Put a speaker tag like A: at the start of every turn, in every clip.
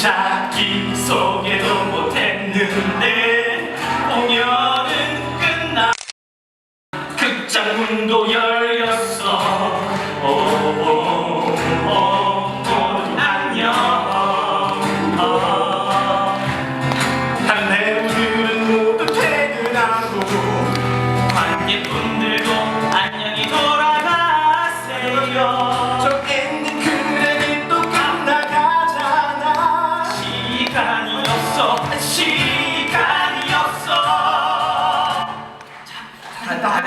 A: 무작위 소개도 못했는데 공연은 끝나 극장 문도 열렸어 오, 오, 오, 모두 안녕 어. 모두 퇴근하고 관객분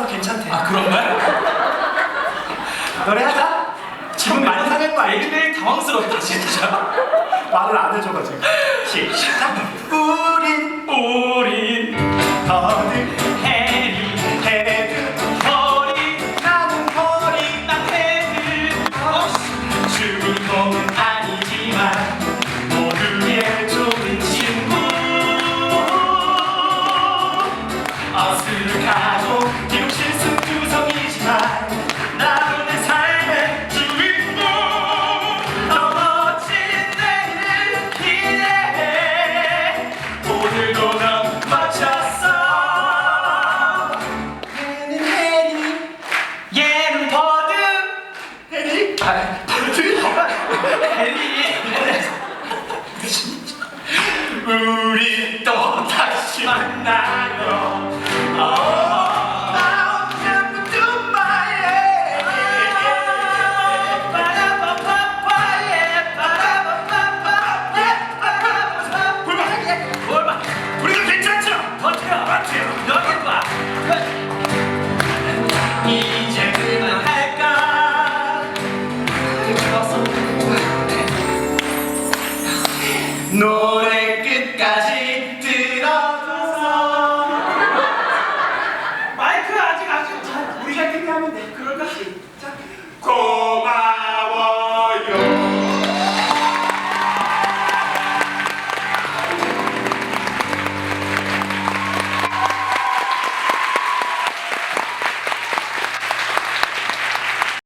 B: 회사라서 괜찮대.
A: 아 그런가요?
B: 노래하자. 지금 많이 상할 거 알지?
A: 매일매일 당황스럽다 진짜
B: 말을 안 해줘가 지고. 시작. 우린
A: 우리
B: 더들
A: 해리
B: 헤드
A: 허리
B: 나는 허리
A: 난 헤드 주인공은 아니지만 모두의 좋은 친구 어스룩하고 해 노래 끝까지 들어줘서 마이크 아직 아직 잘
B: 우리가 끝나면 돼.
A: 그럴까?